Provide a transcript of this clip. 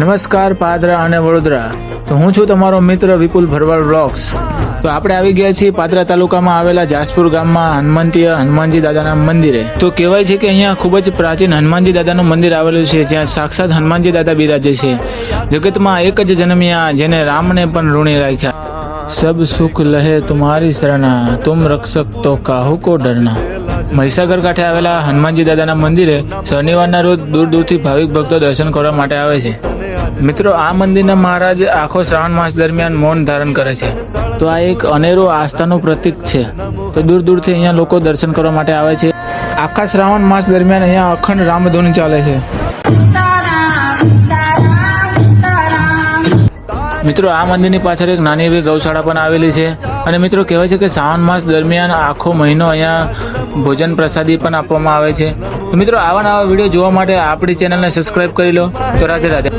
નમસ્કાર પાદરા અને વડોદરા. તો હું છું તમારો મિત્ર વિપુલ ભરવાડ બ્લોગ્સ. તો આપણે આવી ગયા છીએ પાદરા તાલુકામાં આવેલા જાસપુર ગામમાં હનુમંતીય હનુમાનજી દાદાના મંદિરે. તો કહેવાય છે કે અહીંયા ખૂબ જ પ્રાચીન હનુમાનજી દાદાનું મંદિર આવેલું છે, જ્યાં સાક્ષાત હનુમાનજી દાદા બિરાજે છે. જગતમાં એક જ જન્મ્યા, જેને રામને પણ ઋણી રાખ્યા. સબ સુખ લહે તુમારી શરણા, તુમ રક્ષક તો કાહુ કો ડરના. મહીસાગર કાંઠે આવેલા હનુમાનજી દાદાના મંદિરે શનિવારના રોજ દૂર દૂરથી ભાવિક ભક્તો દર્શન કરવા માટે આવે છે. મિત્રો, આ મંદિરના મહારાજ આખો શ્રાવણ માસ દરમિયાન મૌન ધારણ કરે છે. તો આ એક અનેરો આસ્થાનું પ્રતીક છે. તો દૂર દૂરથી અહીંયા લોકો દર્શન કરવા માટે આવે છે. આખા શ્રાવણ માસ દરમિયાન અહીંયા અખંડ રામધૂન ચાલે છે. મિત્રો, આ મંદિરની પાછળ એક નાની એવી ગૌશાળા પણ આવેલી છે. અને મિત્રો, કહેવાય છે કે શ્રાવણ માસ દરમિયાન આખો મહિનો અહીંયા ભોજન પ્રસાદી પણ આપવામાં આવે છે. તો મિત્રો, આવા નવા વીડિયો જોવા માટે આપણી ચેનલને સબસ્ક્રાઇબ કરી લો. તો રાધે રાધે.